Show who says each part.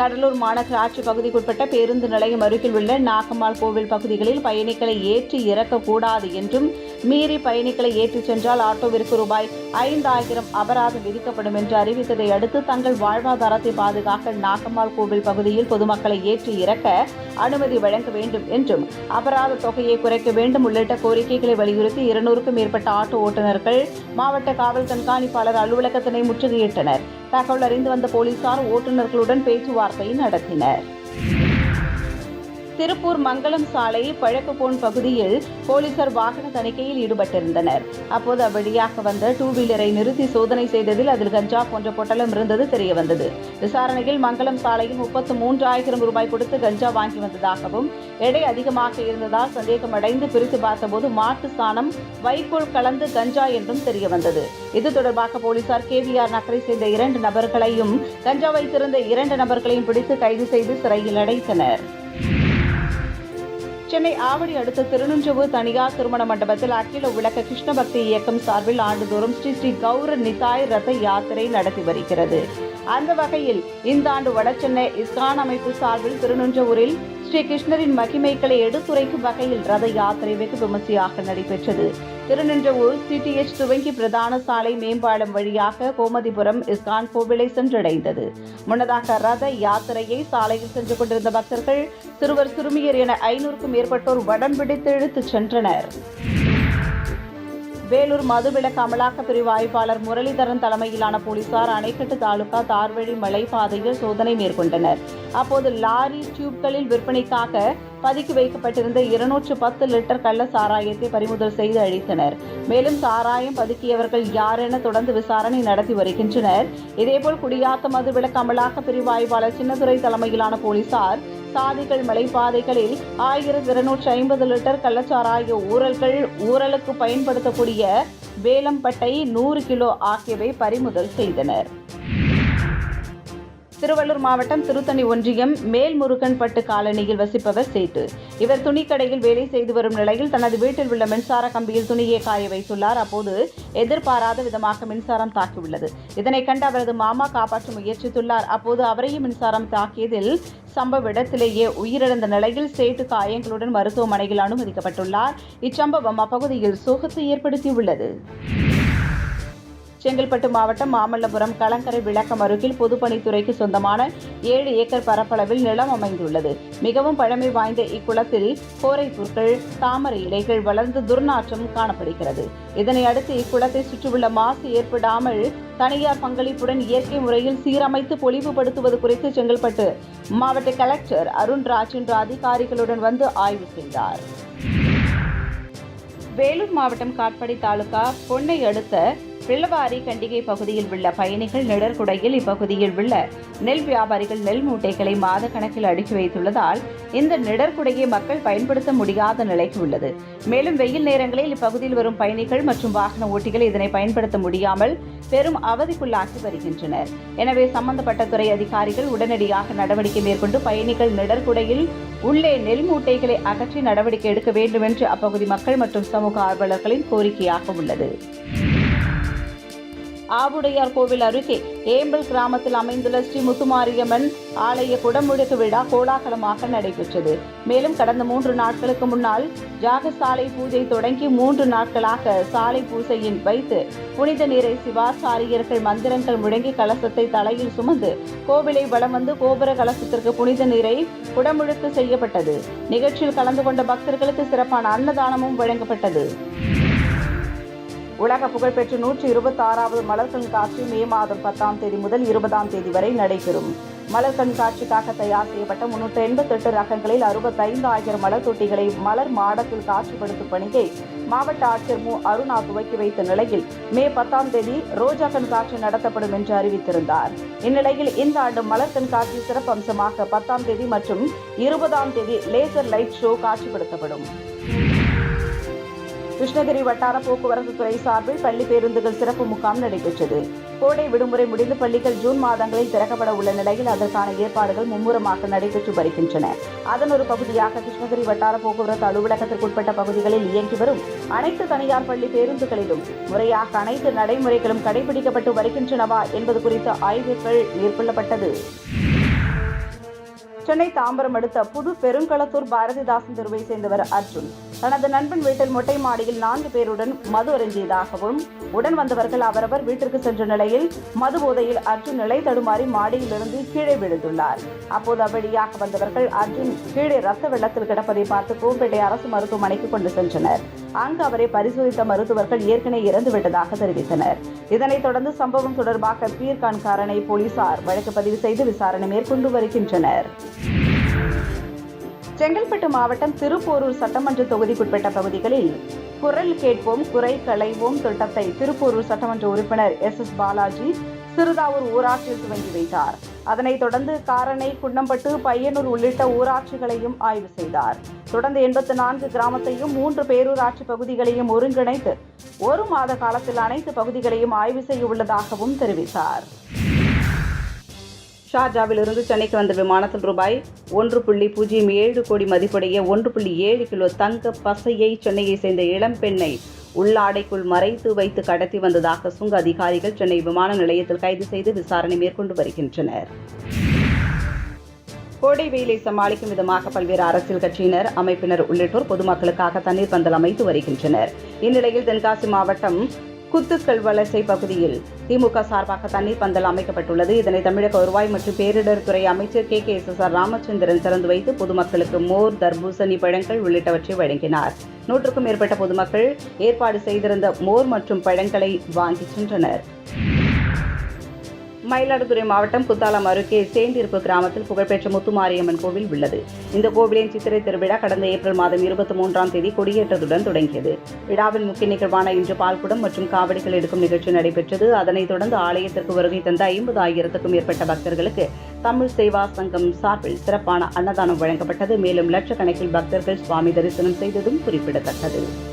Speaker 1: கடலூர் மாநகராட்சி பகுதிக்குட்பட்ட பேருந்து நிலையம் அருகில் உள்ள நாகம்மாள் கோவில் பகுதிகளில் பயணிகளை ஏற்றி இறக்கக்கூடாது என்றும் மீறி பயணிகளை ஏற்றிச் சென்றால் ஆட்டோவிற்கு ரூபாய் ஐந்தாயிரம் அபராதம் விதிக்கப்படும் என்று அறிவித்ததை அடுத்து தங்கள் வாழ்வாதாரத்தை பாதுகாக்க நாகம்மாள் கோவில் பகுதியில் பொதுமக்களை ஏற்றி இறக்க அனுமதி வழங்க வேண்டும் என்றும் அபராத தொகையை குறைக்க வேண்டும் உள்ளிட்ட கோரிக்கைகளை வலியுறுத்தி இருநூறுக்கும் மேற்பட்ட ஆட்டோ ஓட்டுநர்கள் மாவட்ட காவல் கண்காணிப்பாளர் அலுவலகத்தினை முற்றுகையிட்டனர். தகவல் அறிந்து வந்த போலீசார் ஓட்டுநர்களுடன் பேச்சுவார்த்தை நடத்தினர். திருப்பூர் மங்கலம் சாலை பழக்கப்போன் பகுதியில் போலீசார் வாகன தணிக்கையில் ஈடுபட்டிருந்தனர். அப்போது அவ்வழியாக வந்த டூ வீலரை நிறுத்தி சோதனை செய்ததில் அதில் கஞ்சா போன்ற பொட்டலம் இருந்தது தெரியவந்தது. விசாரணையில் மங்கலம் சாலையில் முப்பத்து மூன்றாயிரம் ரூபாய் கொடுத்து கஞ்சா வாங்கி வந்ததாகவும் எடை அதிகமாக இருந்ததால் சந்தேகமடைந்து பிரித்து பார்த்தபோது மாட்டு சாணம் வைக்கோல் கலந்து கஞ்சா என்றும் தெரியவந்தது. இது தொடர்பாக போலீசார் கேவிஆர் நகரை சேர்ந்த இரண்டு நபர்களையும் கஞ்சா வைத்திருந்த இரண்டு நபர்களையும் பிடித்து கைது செய்து சிறையில் அடைத்தனர். சென்னை ஆவடி அடுத்த திருநுஞ்சவூர் தனியார் திருமண மண்டபத்தில் அகில உலக கிருஷ்ண பக்தி இயக்கம் சார்பில் ஆண்டுதோறும் ஸ்ரீ ஸ்ரீ கௌர நிதாய் ரத யாத்திரை நடத்தி வருகிறது. அந்த வகையில் இந்த ஆண்டு வடசென்னை இஸ்கான் அமைப்பு சார்பில் திருநுஞ்சவூரில் ஸ்ரீ கிருஷ்ணரின் மகிமைகளை எடுத்துரைக்கும் வகையில் ரத யாத்திரை வெகு விமர்சையாக நடைபெற்றது. திருநின்றவூர் சிடிஎச் துவங்கி பிரதான சாலை மேம்பாலம் வழியாக கோமதிபுரம் இஸ்கான் கோவிலை சென்றடைந்தது. முன்னதாக ரத யாத்திரையை சாலையில் சென்று கொண்டிருந்த பக்தர்கள் சிறுவர் சிறுமியர் என ஐநூறுக்கும் மேற்பட்டோர் வடம் பிடித்து இழுத்துச் சென்றனர். வேலூர் மதுவிலக்கு அமலாக்க பிரிவு ஆய்வாளர் முரளிதரன் தலைமையிலான போலீசார் அணைக்கட்டு தாலுகா தார்வழி மலைப்பாதையில் சோதனை மேற்கொண்டனர். அப்போது லாரி டியூப்களில் விற்பனைக்காக பதுக்கி வைக்கப்பட்டிருந்த இருநூற்று பத்து லிட்டர் கள்ள சாராயத்தை பறிமுதல் செய்து அழித்தனர். மேலும் சாராயம் பதுக்கியவர்கள் யார் என தொடர்ந்து விசாரணை நடத்தி வருகின்றனர். இதேபோல் குடியாத்த மதுவிலக்கு அமலாக்க பிரிவு ஆய்வாளர் சின்னதுரை தலைமையிலான போலீசார் சாதிகள் மலைப்பாதைகளில் ஆயிரத்தி இருநூற்றி ஐம்பது லிட்டர் கள்ளச்சாராய ஊரல்கள் ஊரலுக்கு பயன்படுத்தக்கூடிய வேலம்பட்டை நூறு கிலோ ஆகியவை பறிமுதல் செய்தனர். திருவள்ளூர் மாவட்டம் திருத்தணி ஒன்றியம் மேல்முருகன்பட்டு காலனியில் வசிப்பவர் சேட்டு. இவர் துணிக்கடையில் வேலை செய்து வரும் நிலையில் தனது வீட்டில் உள்ள மின்சார கம்பியில் துணியை காய வைத்துள்ளார். அப்போது எதிர்பாராத விதமாக மின்சாரம் தாக்கியுள்ளது. இதனை கண்டு அவரது மாமா காப்பாற்ற முயற்சித்துள்ளார். அப்போது அவரையும் மின்சாரம் தாக்கியதில் சம்பவ இடத்திலேயே உயிரிழந்த நிலையில் சேட்டு காயங்களுடன் மருத்துவமனையில் அனுமதிக்கப்பட்டுள்ளார். இச்சம்பவம் அப்பகுதியில் சோகத்தை ஏற்படுத்தியுள்ளது. செங்கல்பட்டு மாவட்டம் மாமல்லபுரம் கலங்கரை விளக்கம் அருகில் பொதுப்பணித்துறைக்கு சொந்தமான ஏழு ஏக்கர் பரப்பளவில் நிலம் அமைந்துள்ளது. மிகவும் பழமை வாய்ந்த இக்குளத்தில் கோரை புற்கள் தாமரை இலைகள் வளர்ந்து துர்நாற்றம் காணப்படுகிறது. இதனை அடுத்து இக்குளத்தை சுற்றியுள்ள மாசு ஏற்படாமல் தனியார் பங்களிப்புடன் இயற்கை முறையில் சீரமைத்து பொலிவுபடுத்துவது குறித்து செங்கல்பட்டு மாவட்ட கலெக்டர் அருண்ராஜ் இன்று அதிகாரிகளுடன் வந்து ஆய்வு செய்தார். வேலூர் மாவட்டம் காட்பாடி தாலுகா பொன்னை அடுத்த பிள்ளவாரி கண்டிகை பகுதியில் உள்ள பயணிகள் நிழற்குடையில் இப்பகுதியில் உள்ள நெல் வியாபாரிகள் நெல் மூட்டைகளை மாத கணக்கில் அடுக்கி வைத்துள்ளதால் இந்த நிழற்குடையை மக்கள் பயன்படுத்த முடியாத நிலைக்கு உள்ளது. மேலும் வெயில் நேரங்களில் இப்பகுதியில் வரும் பயணிகள் மற்றும் வாகன ஓட்டிகள் இதனை பயன்படுத்த முடியாமல் பெரும் அவதிக்குள்ளாகி வருகின்றனர். எனவே சம்பந்தப்பட்ட துறை அதிகாரிகள் உடனடியாக நடவடிக்கை மேற்கொண்டு பயணிகள் நிழற்குடையில் உள்ளே நெல் மூட்டைகளை அகற்றி நடவடிக்கை எடுக்க வேண்டும் என்று அப்பகுதி மக்கள் மற்றும் சமூக ஆர்வலர்களின் கோரிக்கையாக உள்ளது. ஆவுடையார் கோவில் அருகே ஏம்பல் கிராமத்தில் அமைந்துள்ள ஸ்ரீ முத்துமாரியம்மன் ஆலய குடமுழுக்கு விழா கோலாகலமாக நடைபெற்றது. மேலும் கடந்த மூன்று நாட்களுக்கு முன்னால் ஜாகசாலை பூஜை தொடங்கி மூன்று நாட்களாக சாலை பூஜையின் வைத்து புனித நீரை சிவாச்சாரியர்கள் மந்திரங்கள் முழங்கி கலசத்தை தலையில் சுமந்து கோவிலை வலம் வந்து கோபுர கலசத்திற்கு புனித நீரை குடமுழுக்கு செய்யப்பட்டது. நிகழ்ச்சியில் கலந்து கொண்ட பக்தர்களுக்கு சிறப்பான அன்னதானமும் வழங்கப்பட்டது. உலக புகழ்பெற்ற நூற்றி இருபத்தாறாவது மலர் கண்காட்சி மே மாதம் பத்தாம் தேதி முதல் இருபதாம் தேதி வரை நடைபெறும். மலர் கண்காட்சிக்காக தயார் செய்யப்பட்ட முன்னூற்றி எண்பத்தெட்டு ரகங்களில் அறுபத்தைந்து ஆயிரம் மலர் தொட்டிகளை மலர் மாடத்தில் காட்சிப்படுத்தும் பணியை மாவட்ட ஆட்சியர் மு. அருணா துவக்கி வைத்த நிலையில் மே பத்தாம் தேதி ரோஜா கண்காட்சி நடத்தப்படும் என்று அறிவித்திருந்தார். இந்நிலையில் இந்த ஆண்டு மலர் கண்காட்சி சிறப்பு அம்சமாக பத்தாம் தேதி மற்றும் இருபதாம் தேதி லேசர் லைட் ஷோ காட்சிப்படுத்தப்படும். கிருஷ்ணகிரி வட்டார போக்குவரத்து துறை சார்பில் பள்ளி பேருந்துகள் சிறப்பு முகாம் நடைபெற்றது. கோடை விடுமுறை முடிந்து பள்ளிகள் ஜூன் மாதங்களில் திறக்கப்பட உள்ள நிலையில் அதற்கான ஏற்பாடுகள் மும்முரமாக நடைபெற்று வருகின்றன. அதன் ஒரு பகுதியாக கிருஷ்ணகிரி வட்டார போக்குவரத்து அலுவலகத்திற்குட்பட்ட பகுதிகளில் இயங்கி வரும் அனைத்து தனியார் பள்ளி பேருந்துகளிலும் முறையாக அனைத்து நடைமுறைகளும் கடைபிடிக்கப்பட்டு வருகின்றனவா என்பது குறித்த ஆய்வுகள் மேற்கொள்ளப்பட்டது. சென்னை தாம்பரம் அடுத்த புது பெருங்களத்தூர் பாரதிதாசன் தெருவை சேர்ந்தவர் அர்ஜுன். தனது நண்பன் வீட்டில் மொட்டை மாடியில் நான்கு பேருடன் மது அருந்தியதாகவும் உடன் வந்தவர்கள் அவரவர் வீட்டிற்கு சென்ற நிலையில் மது போதையில் அர்ஜுன் நிலை தடுமாறி மாடியிலிருந்து கீழே விழுந்துள்ளார். அப்போது அவ்வழியாக வந்தவர்கள் அர்ஜுன் கீழே ரத்த வெள்ளத்தில் கிடப்பதை பார்த்து கோம்பேட்டை அரசு மருத்துவமனைக்கு கொண்டு சென்றனர். அங்கு அவரை பரிசோதித்த மருத்துவர்கள் ஏற்கனவே இறந்துவிட்டதாக தெரிவித்தனர். இதனைத் தொடர்ந்து சம்பவம் தொடர்பாக பீர்கான்காரனை போலீசார் வழக்கு பதிவு செய்து விசாரணை மேற்கொண்டு வருகின்றனர். செங்கல்பட்டு மாவட்டம் திருப்போரூர் சட்டமன்ற தொகுதிக்குட்பட்ட பகுதிகளில் குரல் கேட்போம் குறை களைவோம் திட்டத்தை திருப்போரூர் சட்டமன்ற உறுப்பினர் எஸ் எஸ் பாலாஜி சிறுதாவூர் ஊராட்சியில் துவங்கி வைத்தார். அதனைத் தொடர்ந்து காரணை குன்னம்பட்டு பையனூர் உள்ளிட்ட ஊராட்சிகளையும் ஆய்வு செய்தார். தொடர்ந்து எண்பத்து நான்கு கிராமத்தையும் மூன்று பேரூராட்சி பகுதிகளையும் ஒருங்கிணைத்து ஒரு மாத காலத்தில் அனைத்து பகுதிகளையும் ஆய்வு செய்ய உள்ளதாகவும் தெரிவித்தார். ஷார்ஜாவிலிருந்து சென்னைக்கு வந்த விமானத்தில் ரூபாய் ஒன்று புள்ளி பூஜ்ஜியம் ஏழு கோடி மதிப்புடைய ஒன்று புள்ளி ஏழு கிலோ தங்க பசையை சென்னையை சேர்ந்த இளம்பெண்ணை உள்ளாடைக்குள் மறைத்து வைத்து கடத்தி வந்ததாக சுங்க அதிகாரிகள் சென்னை விமான நிலையத்தில் கைது செய்து விசாரணை மேற்கொண்டு வருகின்றனர். கோடை வெயிலை சமாளிக்கும் விதமாக பல்வேறு அரசியல் கட்சியினர் அமைப்பினர் உள்ளிட்டோர் பொதுமக்களுக்காக தண்ணீர் பந்தல் அமைத்து வருகின்றனர். இந்நிலையில் தென்காசி மாவட்டம் குத்துக்கல் வலசை பகுதியில் திமுக சார்பாக தண்ணீர் பந்தல் அமைக்கப்பட்டுள்ளது. இதனை தமிழக வருவாய் மற்றும் பேரிடர் துறை அமைச்சர் K. K. S. S. R. Ramachandran திறந்து வைத்து பொதுமக்களுக்கு மோர் தர்பூசணி பழங்கள் உள்ளிட்டவற்றை வழங்கினார். நூற்றுக்கும் மேற்பட்ட பொதுமக்கள் ஏற்பாடு செய்திருந்த மோர் மற்றும் பழங்களை வாங்கிச் சென்றனர். மயிலாடுதுறை மாவட்டம் குத்தாலம் அருகே சேந்திருப்பு கிராமத்தில் புகழ்பெற்ற முத்துமாரியம்மன் கோவில் உள்ளது. இந்த கோவிலின் சித்திரை திருவிழா கடந்த ஏப்ரல் மாதம் இருபத்தி மூன்றாம் தேதி கொடியேற்றத்துடன் தொடங்கியது. விழாவின் முக்கிய நிகழ்வான இன்று பால்குடம் மற்றும் காவடிகள் எடுக்கும் நிகழ்ச்சி நடைபெற்றது. அதனைத் தொடர்ந்து ஆலயத்திற்கு வருகை தந்த ஐம்பது ஆயிரத்துக்கும் மேற்பட்ட பக்தர்களுக்கு தமிழ் சேவா சங்கம் சார்பில் சிறப்பான அன்னதானம் வழங்கப்பட்டது. மேலும் லட்சக்கணக்கில் பக்தர்கள் சுவாமி தரிசனம் செய்ததும் குறிப்பிடத்தக்கது.